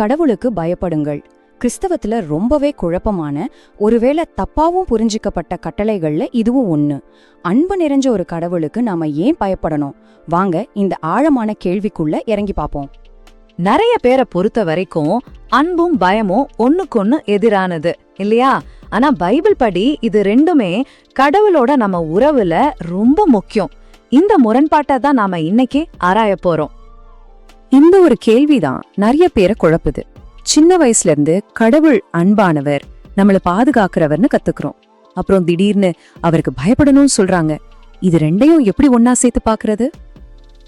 கடவுளுக்கு பயப்படுங்கள். கிறிஸ்தவத்துல ரொம்பவே குழப்பமான ஒருவேளை தப்பாவும் புரிஞ்சிக்கப்பட்ட கட்டளைகள்ல இதுவும் ஒண்ணு. அன்பு நிறைஞ்ச ஒரு கடவுளுக்கு நாம ஏன் பயப்படணும்? வாங்க இந்த ஆழமான கேள்விக்குள்ள இறங்கி பார்ப்போம். நிறைய பேரை பொறுத்த வரைக்கும் அன்பும் பயமும் ஒன்னுக்கொன்னு எதிரானது இல்லையா? ஆனா பைபிள் படி இது ரெண்டுமே கடவுளோட நம்ம உறவுல ரொம்ப முக்கியம். இந்த முரண்பாட்டை தான் நாம இன்னைக்கு ஆராய போறோம். இந்த ஒரு கேள்விதான் நிறைய பேரை குழப்புது. சின்ன வயசுல இருந்து கடவுள் அன்பானவர் நம்மள பாதுகாக்கிறவர்னு கத்துக்கிறோம். அப்புறம் திடீர்னு அவருக்கு பயப்படணும்னு சொல்றாங்க. இது ரெண்டையும் எப்படி ஒன்னா சேர்த்து பாக்குறது?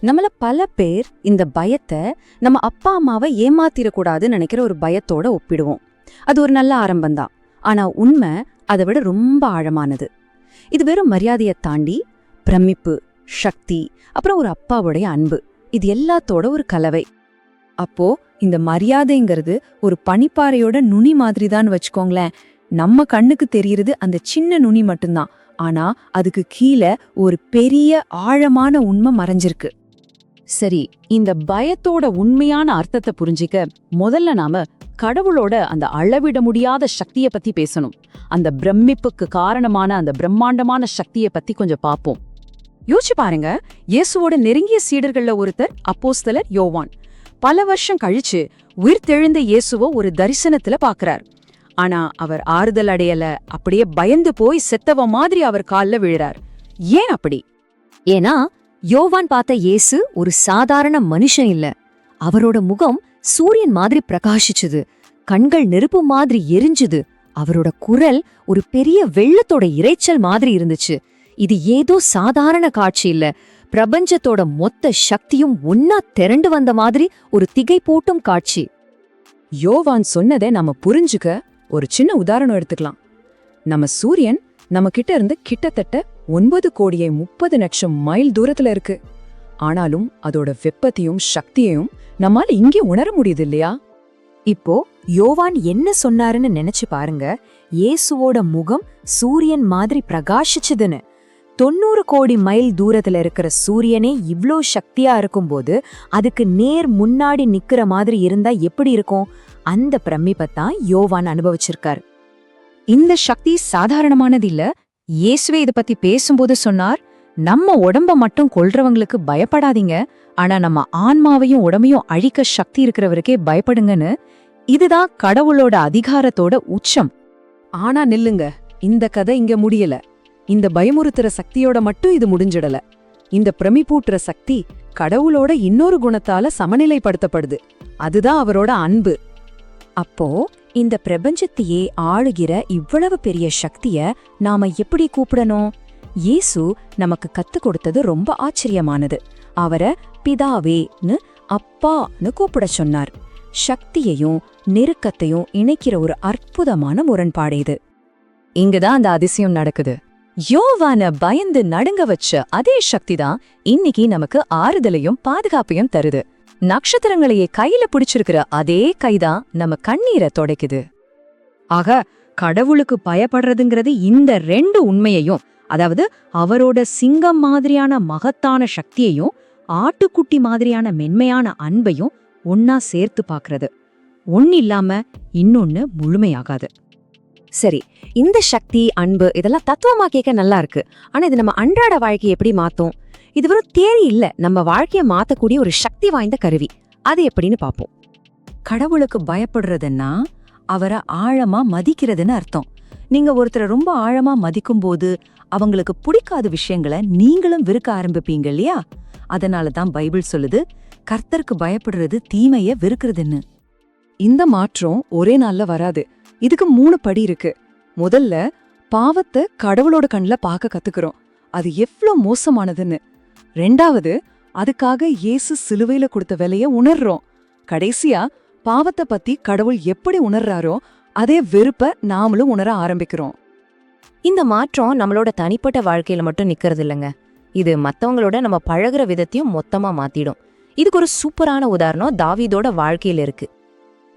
நம்மள பல பேர் இந்த பயத்தை நம்ம அப்பா அம்மாவை ஏமாத்திரக்கூடாதுன்னு நினைக்கிற ஒரு பயத்தோட ஒப்பிடுவோம். அது ஒரு நல்ல ஆரம்பம்தான். ஆனா உண்மை அதை விட ரொம்ப ஆழமானது. இது வெறும் மரியாதையை தாண்டி பிரமிப்பு சக்தி அப்புறம் ஒரு அப்பாவுடைய அன்பு. இது எல்லாத்தோட ஒரு கலவை. அப்போ இந்த மரியாதைங்கிறது ஒரு பனிப்பாறையோட நுனி மாதிரி தான் வச்சுக்கோங்களேன். நம்ம கண்ணுக்கு தெரியறது அந்த சின்ன நுனி மட்டும்தான். ஆனா அதுக்கு கீழே ஒரு பெரிய ஆழமான உண்மை மறைஞ்சிருக்கு. சரி இந்த பயத்தோட உண்மையான அர்த்தத்தை புரிஞ்சிக்க முதல்ல நாம கடவுளோட அந்த அளவிட முடியாத சக்திய பத்தி பேசணும். அந்த பிரமிப்புக்கு காரணமான அந்த பிரம்மாண்டமான சக்திய பத்தி கொஞ்சம் பாப்போம். யோசிச்சு பாருங்க. இயேசுவோட நெருங்கிய சீடர்கள்ல ஒருத்தர் அப்போஸ்தலர் யோவான். பல வருஷம் கழிச்சு உயிர்த்தெழுந்த இயேசுவோ ஒரு தரிசனத்துல பாக்குறார். ஆனா அவர் ஆறுதல் அடையல அப்படியே பயந்து போய் செத்தவ மாதிரி அவர் கால்ல விழுறார். ஏன் அப்படி? ஏன்னா யோவான் பார்த்த இயேசு ஒரு சாதாரண மனுஷன் இல்ல. அவரோட முகம் சூரியன் மாதிரி பிரகாசிச்சுது. கண்கள் நெருப்பு மாதிரி எரிஞ்சுது. அவரோட குரல் ஒரு பெரிய வெள்ளத்தோட இரைச்சல் மாதிரி இருந்துச்சு. இது ஏதோ சாதாரண காட்சி இல்ல. பிரபஞ்சத்தோட மொத்த சக்தியும் ஒன்னா திரண்டு வந்த மாதிரி ஒரு திகை போட்டும் காட்சி. யோவான் சொன்னதை நம்ம புரிஞ்சுக்க ஒரு சின்ன உதாரணம் எடுத்துக்கலாம். நம்ம சூரியன் நம்ம கிட்ட இருந்து கிட்டத்தட்ட ஒன்பது கோடியே முப்பது லட்சம் மைல் தூரத்துல இருக்கு. ஆனாலும் அதோட வெப்பத்தையும் சக்தியையும் நம்மால இங்கே உணர முடியுது இல்லையா? இப்போ யோவான் என்ன சொன்னாருன்னு நினைச்சு பாருங்க. இயேசுவோட முகம் சூரியன் மாதிரி பிரகாசிச்சுதுன்னு. தொண்ணூறு கோடி மைல் தூரத்துல இருக்கிற சூரியனே இவ்ளோ சக்தியா இருக்கும்போது அதுக்கு நேர் முன்னாடி நிக்கிற மாதிரி இருந்தா எப்படி இருக்கும்? அந்த பிரமிப்பத்தான் யோவான் அனுபவிச்சிருக்காரு. இந்த சக்தி சாதாரணமானது இல்ல. இயேசுவே இத பத்தி பேசும்போது சொன்னார் நம்ம உடம்ப மட்டும் கொல்றவங்களுக்கு பயப்படாதீங்க. ஆனா நம்ம ஆன்மாவையும் உடம்பையும் அழிக்க சக்தி இருக்கிறவருக்கே பயப்படுங்கன்னு. இதுதான் கடவுளோட அதிகாரத்தோட உச்சம். ஆனா நில்லுங்க இந்த கதை இங்க முடியல. இந்த பயமுறுத்துற சக்தியோட மட்டும் இது முடிஞ்சிடல. இந்த பிரமிப்பூட்டுற சக்தி கடவுளோட இன்னொரு குணத்தால சமநிலைப்படுத்தப்படுது. அதுதான் அவரோட அன்பு. அப்போ இந்த பிரபஞ்சத்தையே ஆளுகிற இவ்வளவு பெரிய சக்திய நாம எப்படி கூப்பிடணும்? இயேசு நமக்கு கத்து கொடுத்தது ரொம்ப ஆச்சரியமானது. அவரை பிதாவேன்னு அப்பான்னு கூப்பிட சொன்னார். சக்தியையும் நெருக்கத்தையும் இணைக்கிற ஒரு அற்புதமான முரண்பாடு இது. இங்குதான் அந்த அதிசயம் நடக்குது. யோவான பயந்து நடுங்க வச்ச அதே சக்தி தான் இன்னைக்கு நமக்கு ஆறுதலையும் பாதுகாப்பையும் தருது. நட்சத்திரங்களையே கையில பிடிச்சிருக்கிற அதே கைதான் நம்ம கண்ணீரை தொடைக்குது. ஆக கடவுளுக்கு பயப்படுறதுங்கிறது இந்த ரெண்டு உண்மையையும் அதாவது அவரோட சிங்கம் மாதிரியான மகத்தான சக்தியையும் ஆட்டுக்குட்டி மாதிரியான மென்மையான அன்பையும் ஒன்னா சேர்த்து பாக்குறது ஒன்னு இல்லாம இன்னொன்னு முழுமையாகாது. சரி இந்த சக்தி அன்பு இதெல்லாம் தத்துவமா கேட்க நல்லா இருக்கு. ஆனா இது நம்ம அன்றாட வாழ்க்கையை எப்படி மாத்தும்? இது வெறும் தேரி இல்ல நம்ம வாழ்க்கைய மாத்தக்கூடிய ஒரு சக்தி வாய்ந்த கருவி. அது எப்படின்னு பாப்போம். கடவுளுக்கு பயப்படுறதுன்னா அவரை ஆழமா மதிக்கிறதுன்னு அர்த்தம். நீங்க ஒருத்தரை ரொம்ப ஆழமா மதிக்கும்போது அவங்களுக்கு பிடிக்காத விஷயங்களை நீங்களும் வெறுக்க ஆரம்பிப்பீங்க இல்லையா? அதனால தான் பைபிள் சொல்லுது கர்த்தருக்கு பயப்படுறது தீமைய வெறுக்கிறதுன்னு. இந்த மாற்றம் ஒரே நாள்ல வராது. இதுக்கு மூணு படி இருக்கு. முதல்ல பாவத்தை கடவுளோட கண்ணில் பார்க்க கத்துக்கிறோம். அது எவ்ளோ மோசமானதுன்னு. ரெண்டாவது அதுக்காக இயேசு சிலுவையில கொடுத்த விலைய உணர்றோம். கடைசியா பாவத்தை பத்தி கடவுள் எப்படி உணர்றாரோ அதே வெறுப்ப நாமளும் உணர ஆரம்பிக்கிறோம். இந்த மாற்றம் நம்மளோட தனிப்பட்ட வாழ்க்கையில மட்டும் நிக்கிறது இல்லைங்க. இது மத்தவங்களோட நம்ம பழகுற விதத்தையும் மொத்தமா மாத்திடும். இதுக்கு ஒரு சூப்பரான உதாரணம் தாவீதோட வாழ்க்கையில இருக்கு.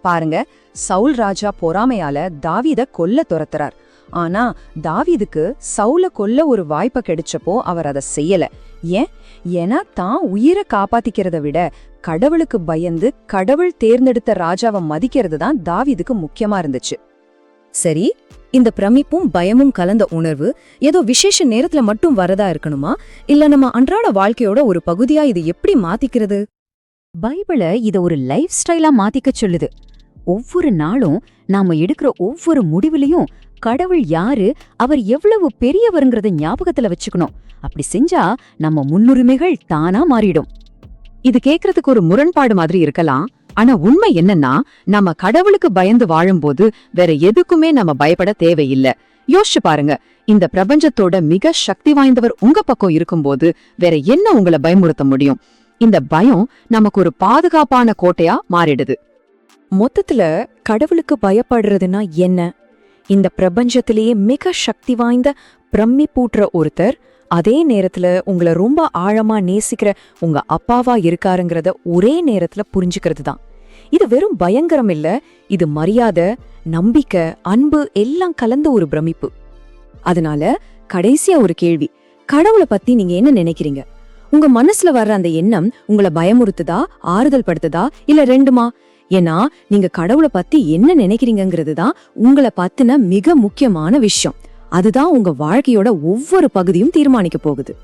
பாருங்க சவுல் ராஜா பொறாமையால தாவீத கொல்ல துரத்துறார். ஆனா தாவீதுக்கு சவுல கொல்ல ஒரு வாய்ப்பு கிடைச்சப்போ அவர் அதை செய்யல. ஏன்? ஏன்னா தான் உயிரை காப்பாத்திக்கிறத விட கடவுளுக்கு பயந்து கடவுள் தேர்ந்தெடுத்த ராஜாவை மதிக்கிறது தான் தாவீதுக்கு முக்கியமா இருந்துச்சு. சரி இந்த பிரமிப்பும் பயமும் கலந்த உணர்வு ஏதோ விசேஷ நேரத்துல மட்டும் வரதா இருக்கணுமா? இல்ல நம்ம அன்றாட வாழ்க்கையோட ஒரு பகுதியா இது எப்படி மாத்திக்கிறது? பைபிள இத ஒரு லைஃப் ஸ்டைலா மாத்திக்க சொல்லுது. ஒவ்வொரு நாளும் நாம எடுக்கிற ஒவ்வொரு முடிவுலயும் கடவுள் யாரு அவர் எவ்வளவு பெரியவருங்கிறத ஞாபகத்துல வச்சுக்கணும். அப்படி செஞ்சா நம்ம முன்னுரிமைகள் தானா மாறிடும். இது கேக்குறதுக்கு ஒரு முரண்பாடு மாதிரி இருக்கலாம். ஆனா உண்மை என்னன்னா நம்ம கடவுளுக்கு பயந்து வாழும்போது வேற எதுக்குமே நம்ம பயப்பட தேவையில்ல. யோசிச்சு பாருங்க இந்த பிரபஞ்சத்தோட மிக சக்தி வாய்ந்தவர் உங்க பக்கம் இருக்கும்போது வேற என்ன உங்களை பயமுறுத்த முடியும்? இந்த பயம் நமக்கு ஒரு பாதுகாப்பான கோட்டையா மாறிடுது. மொத்தத்துல கடவுளுக்கு பயப்படுறதுன்னா என்ன? இந்த பிரபஞ்சத்திலேயே மிக சக்தி வாய்ந்த பிரம்மி பூட்டுற ஒருத்தர் அதே நேரத்துல உங்களை ரொம்ப ஆழமா நேசிக்கிற உங்க அப்பாவா இருக்காருங்கிறத ஒரே நேரத்துல புரிஞ்சுக்கிறது தான் இது வெறும் பயங்கரம் இல்ல இது மரியாதை நம்பிக்கை அன்பு எல்லாம் கலந்த ஒரு பிரமிப்பு. அதனால கடைசியா ஒரு கேள்வி கடவுளை பத்தி நீங்க என்ன நினைக்கிறீங்க? உங்க மனசுல வர்ற அந்த எண்ணம் உங்களை பயமுறுத்துதா ஆறுதல் படுத்துதா இல்ல ரெண்டுமா? ஏன்னா நீங்க கடவுளை பத்தி என்ன நினைக்கிறீங்கங்கிறது தான் உங்களை பத்தின மிக முக்கியமான விஷயம். அதுதான் உங்க வாழ்க்கையோட ஒவ்வொரு பகுதியும் தீர்மானிக்க போகுது.